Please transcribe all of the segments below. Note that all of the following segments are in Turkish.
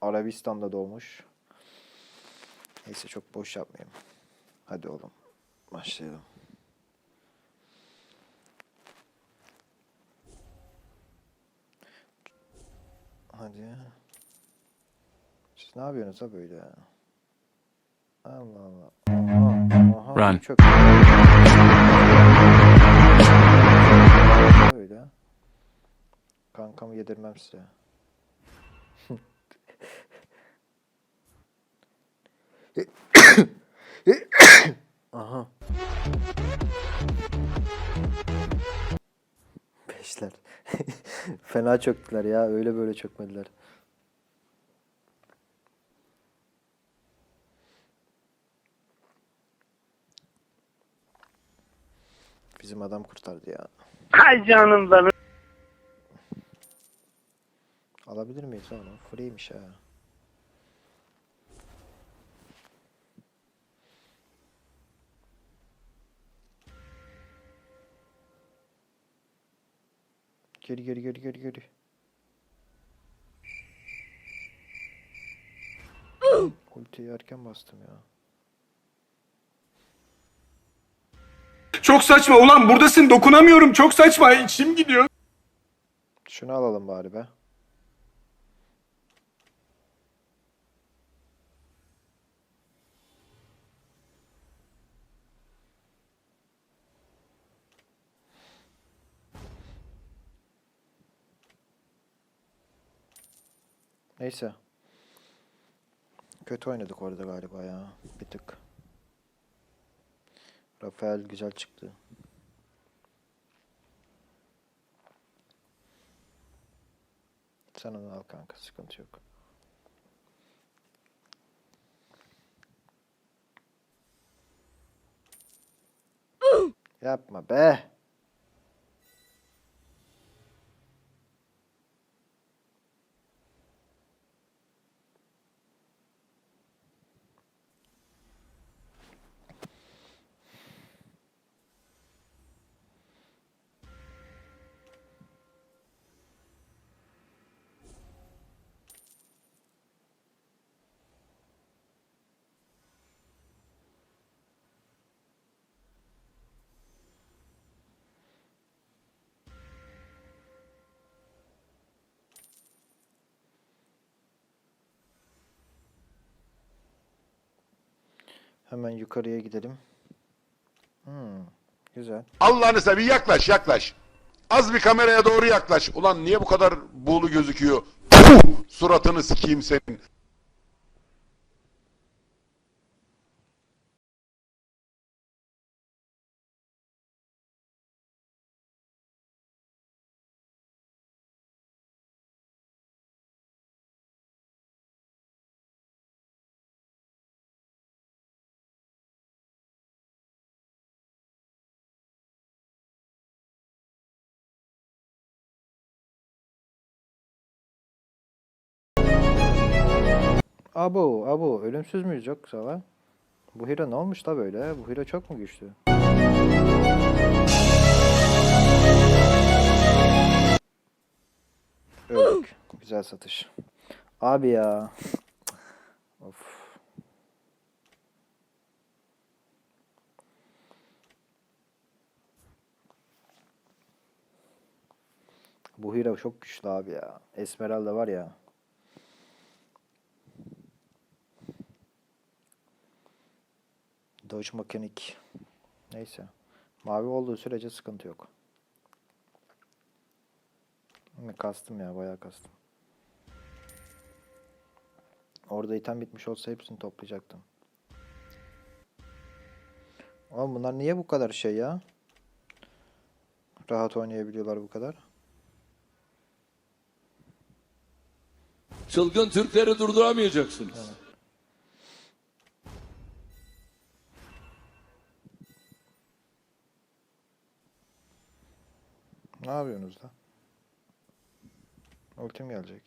Arabistan'da doğmuş. Neyse çok boş yapmayayım. Hadi oğlum. Başlayalım. Hadi. Siz ne yapıyorsunuz ha böyle? Allah Allah. Aha, aha, Run. Çok... Böyle. Kankamı yedirmem size. Aha. Beşler. Fena çöktüler ya. Öyle böyle çökmediler. Bizim adam kurtardı ya. Hay canım benim. Alabilir miyiz onu? Free'ymiş ha. Geri geri geri geri geri. Ultiyi erken bastım ya. Çok saçma ulan buradasın dokunamıyorum çok saçma içim gidiyor. Şunu alalım bari be. Neyse. Kötü oynadık orada galiba ya. Bir tık. Rafael güzel çıktı. Sen onu al kanka sıkıntı yok. Yapma be. Hemen yukarıya gidelim. Hmm, güzel. Allah'ını seveyim yaklaş yaklaş. Az bir kameraya doğru yaklaş. Ulan niye bu kadar buğulu gözüküyor? Puh! Suratını sikeyim senin. Abo, abo, ölümsüz müyüz yoksa lan? Bu hero ne olmuş da böyle? Bu hero çok mu güçlü? Öldük. Güzel satış. Abi ya. Of. Bu hero çok güçlü abi ya. Esmeralda var ya. Dodge Mekanik. Neyse. Mavi olduğu sürece sıkıntı yok. Ne kastım ya bayağı kastım. Orada item bitmiş olsa hepsini toplayacaktım. Oğlum bunlar niye bu kadar şey ya? Rahat oynayabiliyorlar bu kadar. Çılgın Türkleri durduramayacaksınız. Ne yapıyorsunuz da? Ultim gelecek.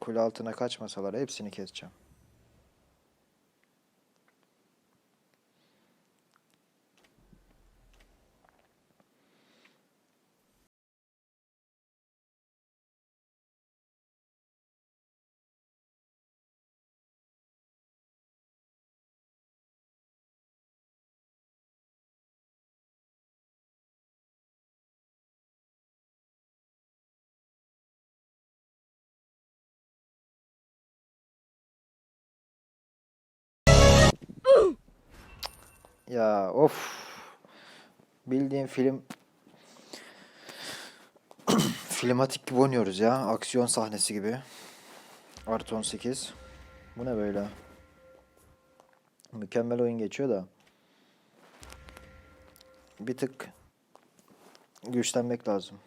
Kule altına kaçmasalar hepsini keseceğim. Ya of. Bildiğin film filmatik gibi oynuyoruz ya. Aksiyon sahnesi gibi. Artı 18. Bu ne böyle? Mükemmel oyun geçiyor da. Bir tık güçlenmek lazım.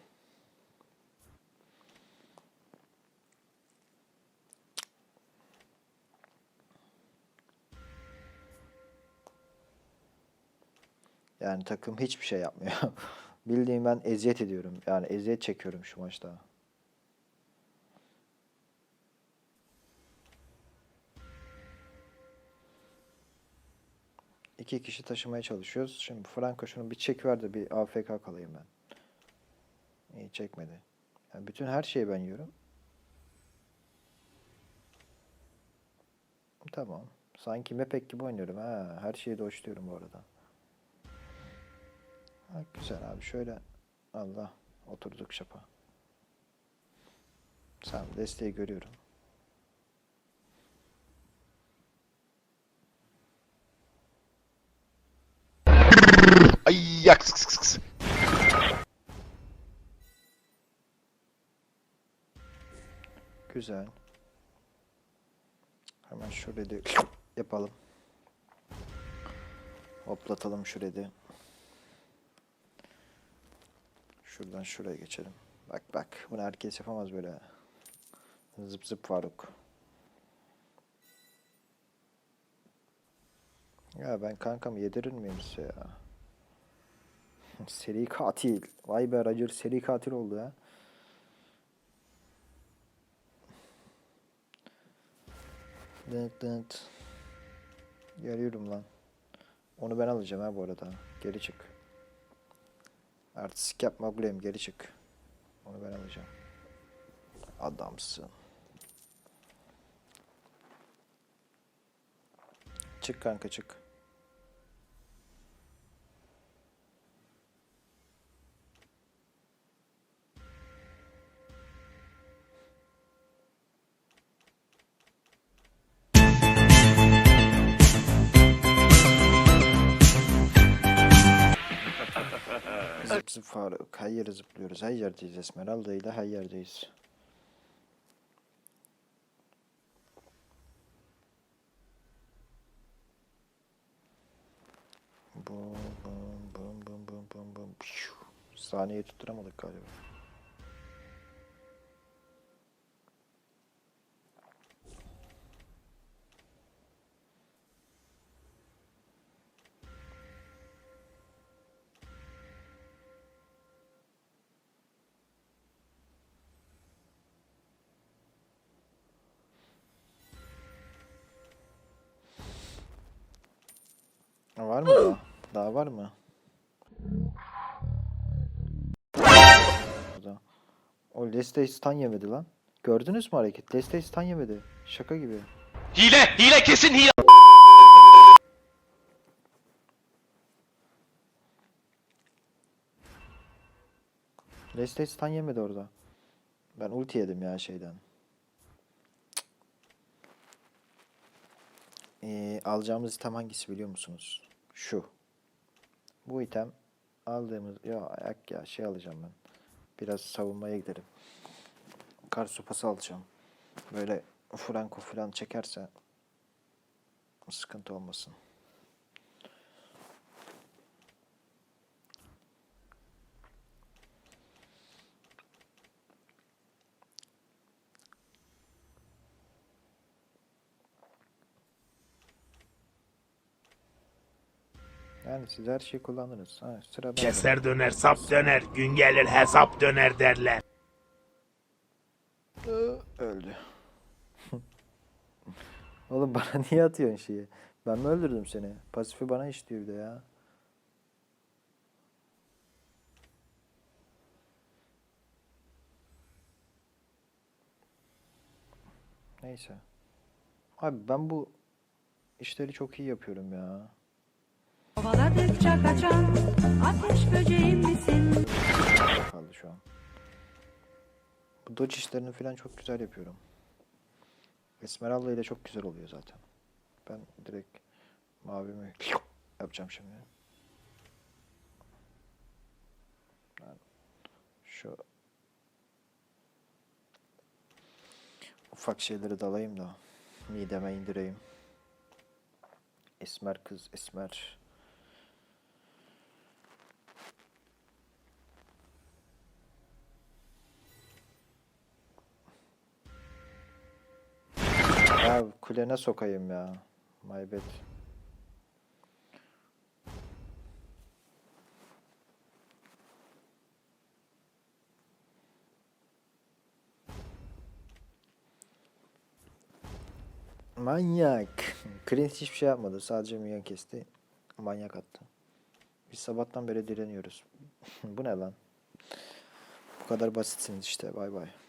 Yani takım hiçbir şey yapmıyor. Bildiğim ben eziyet ediyorum. Yani eziyet çekiyorum şu maçta. İki kişi taşımaya çalışıyoruz. Şimdi Franco şunu bir çekiver de bir AFK kalayım ben. İyi çekmedi. Yani bütün her şeyi ben yiyorum. Tamam. Sanki mepek gibi oynuyorum ha. Her şeyi doşluyorum bu arada. Ha, güzel abi şöyle Allah oturduk şapa. Sen desteği görüyorum. Ay yak sık sık sık. Güzel. Hemen şu red'i yapalım. Hoplatalım şu Şuradan şuraya geçelim. Bak bak bunu herkes yapamaz böyle. Zıp zıp Faruk. Ya ben kankam yedirir miyim size ya? Seri katil. Vay be Roger seri katil oldu ya. Dınt dınt. Geliyorum lan. Onu ben alacağım ha bu arada. Geri çık. Artistik yapma Gulem geri çık. Onu ben alacağım. Adamsın. Çık kanka çık. Zıp Faruk. Her yere zıplıyoruz. Her yerdeyiz Esmeralda ile her yerdeyiz. Bum bum bum bum bum bum bum. Pşu. Saniyeyi tutturamadık galiba. Var mı daha? Daha var mı? O Leslie stun yemedi lan. Gördünüz mü hareket? Leslie stun yemedi. Şaka gibi. Hile, hile kesin hile. Leslie stun yemedi orada. Ben ulti yedim ya şeyden. Ee, alacağımız item hangisi biliyor musunuz? Şu. Bu item aldığımız ya ayak ya şey alacağım ben. Biraz savunmaya giderim. Kar sopası alacağım. Böyle Franco falan çekerse sıkıntı olmasın. Yani siz her şeyi kullandınız. Ha, sıra bende. Keser döner, sap döner, gün gelir hesap döner derler. Öldü. Oğlum bana niye atıyorsun şeyi? Ben mi öldürdüm seni? Pasifi bana işliyor bir de ya. Neyse. Abi ben bu işleri çok iyi yapıyorum ya. Kovaladıkça kaçan ateş böceğim misin? kaldı şu an. Bu dodge işlerini falan çok güzel yapıyorum. Esmeralda ile çok güzel oluyor zaten. Ben direkt Mavimi yapacağım şimdi. Şu ufak şeyleri dalayım da mideme indireyim. Esmer kız, esmer. Kulene sokayım ya. My bad. Manyak. Clint hiçbir şey yapmadı. Sadece minyon kesti. Manyak attı. Biz sabahtan beri direniyoruz. Bu ne lan? Bu kadar basitsiniz işte. Bay bay.